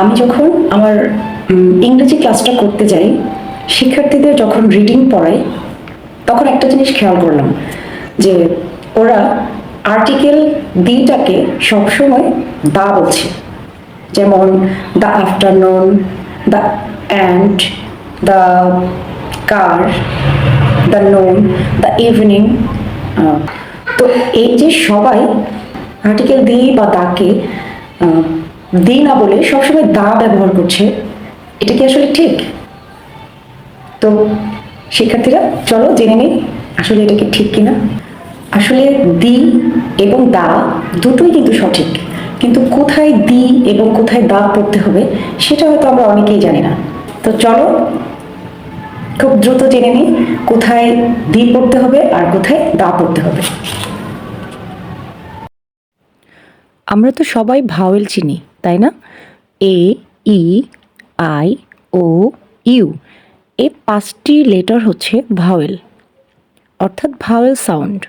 আমি যখন আমার ইংরেজি ক্লাসটা করতে যাই, শিক্ষার্থীদের যখন রিডিং পড়াই, তখন একটা জিনিস খেয়াল করলাম, যে ওরা আর্টিকেল দিটাকে সবসময় দা বলছে। যেমন the afternoon the end the car the noun the evening তো এই যে সবাই আর্টিকেল দি বা দাকে আহ, দি না বলে সবসময় দা ব্যবহার করছে এটা কি আসলে ঠিক? তো শিক্ষার্থীরা চলো জেনে নিই আসলে এটা কি ঠিক কিনা। আসলে দি এবং দা দুটোই কিন্তু সঠিক কিন্তু কোথায় দি এবং কোথায় দা পড়তে হবে সেটা হয়তো আমরা অনেকেই জানি না। তো চলো খুব দ্রুত জেনে নিই কোথায় দি পড়তে হবে আর কোথায় দা পড়তে হবে। আমরা তো সবাই ভাওয়েল চিনি, তাই না? এ ই আই ও ইউ এই পাঁচটি লেটার হচ্ছে ভাওয়েল, অর্থাৎ ভাওয়েল সাউন্ড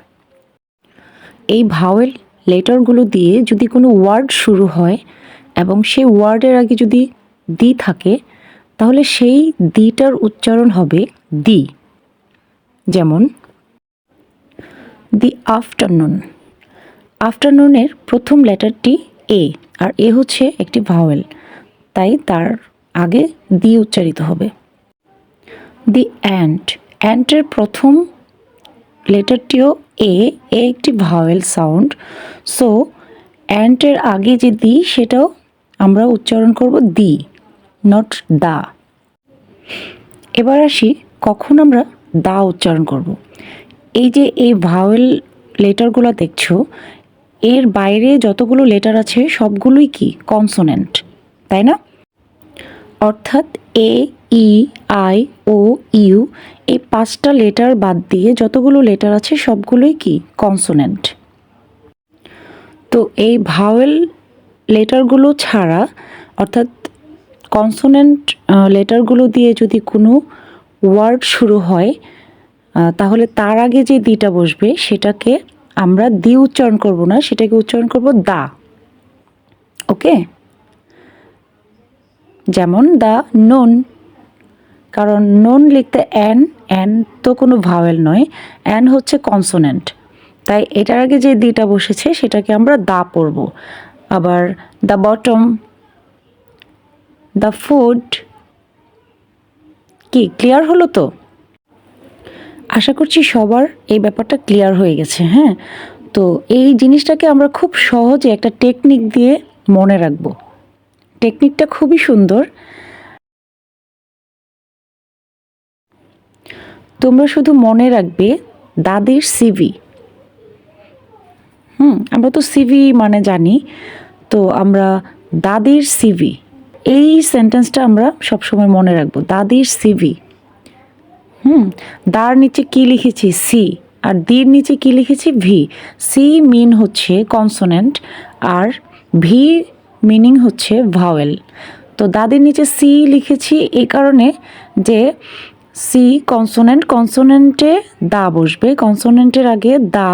এই ভাওয়েল লেটারগুলো দিয়ে যদি কোনো ওয়ার্ড শুরু হয় এবং সেই ওয়ার্ডের আগে যদি দি থাকে, তাহলে সেই দিটার উচ্চারণ হবে দি। যেমন দি আফটারনুন আফটারনুনের প্রথম লেটারটি এ, আর এ হচ্ছে একটি ভাওয়েল। তাই তার আগে দি উচ্চারিত হবে। দি অ্যান্ট। অ্যান্টের প্রথম লেটারটিও এ এ একটি ভাওয়েল সাউন্ড। সো, অ্যান্টের আগে যে দি, সেটাও আমরা উচ্চারণ করব দি, নট দা। এবার আসি কখন আমরা দা উচ্চারণ করব। এই যে এই ভাওয়েল লেটারগুলো দেখছ এর বাইরে যতগুলো লেটার আছে, সবগুলোই কি? কনসোনেন্ট তাই না? অর্থাৎ এ, ই, আই, ও, ইউ, এই পাঁচটা লেটার বাদ দিয়ে যতগুলো লেটার আছে, সবগুলোই কি? কনসোনেন্ট তো এই ভাওয়েল লেটারগুলো ছাড়া, অর্থাৎ কনসোনেন্ট লেটারগুলো দিয়ে যদি কোনো ওয়ার্ড শুরু হয় তাহলে তার আগে যে দিটা বসবে, সেটাকে আমরা দি উচ্চারণ করব না, সেটাকে উচ্চারণ করব দা। ওকে? যেমন দা, নোন। কারণ নোন লিখতে অ্যান অ্যান তো কোনো ভাওয়েল নয় অ্যান হচ্ছে কনসোনেন্ট তাই এটার আগে যে দিটা বসেছে, সেটাকে আমরা দা পড়ব। আবার দ্য বটম দ্য ফুড। কি, ক্লিয়ার হলো তো? আশা করছি সবার এই ব্যাপারটা ক্লিয়ার হয়ে গেছে হ্যাঁ? তো এই জিনিসটাকে আমরা খুব সহজে একটা টেকনিক দিয়ে মনে রাখব। টেকনিকটা খুবই সুন্দর। তোমরা শুধু মনে রাখবে দাদির সিভি হুম, আমরা তো সিভি মানে জানি, তো আমরা দাদির সিভি এই সেন্টেন্সটা আমরা সবসময় মনে রাখব, দাদির সিভি হুম দার নিচে কি লিখেছি? সি আর দির নিচে কি লিখেছি? ভি সি মিন হচ্ছে কনসোনেন্ট আর ভি মিনিং হচ্ছে ভাওয়েল তো দাদির নিচে সি লিখেছি এই কারণে যে সি কনসোনেন্ট কনসোনেন্টে দা বসবে। কনসোনেন্টের আগে দা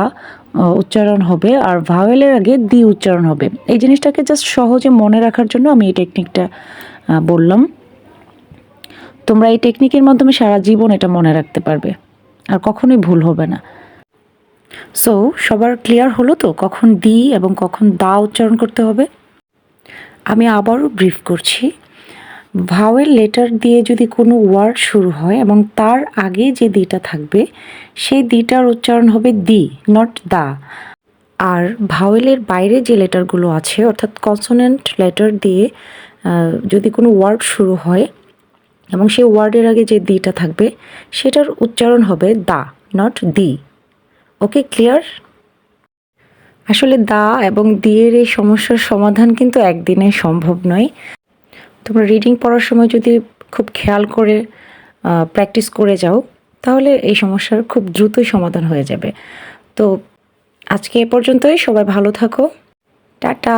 উচ্চারণ হবে, আর ভাওয়েলের আগে দি উচ্চারণ হবে। এই জিনিসটাকে জাস্ট সহজে মনে রাখার জন্য আমি এই টেকনিকটা বললাম। তোমরা এই টেকনিকের মাধ্যমে সারা জীবন এটা মনে রাখতে পারবে। আর কখনোই ভুল হবে না। সো সবার ক্লিয়ার হলো তো কখন দি এবং কখন দা উচ্চারণ করতে হবে? আমি আবারও ব্রিফ করছি। ভাওয়েল লেটার দিয়ে যদি কোনো ওয়ার্ড শুরু হয় এবং তার আগে যে দিটা থাকবে, সেই দিটার উচ্চারণ হবে দি নট দা। আর ভাওয়েলের বাইরে যে লেটারগুলো আছে, অর্থাৎ কনসোনেন্ট লেটার দিয়ে যদি কোনো ওয়ার্ড শুরু হয় এবং সেই ওয়ার্ডের আগে যে দিটা থাকবে, সেটার উচ্চারণ হবে দা নট দি। ওকে ক্লিয়ার আসলে দা এবং দিয়ের এই সমস্যার সমাধান কিন্তু একদিনে সম্ভব নয়। তোমরা রিডিং পড়ার সময় যদি খুব খেয়াল করে প্র্যাকটিস করে যাও, তাহলে এই সমস্যার খুব দ্রুতই সমাধান হয়ে যাবে। তো আজকে এ পর্যন্তই, সবাই ভালো থাকো। টাটা!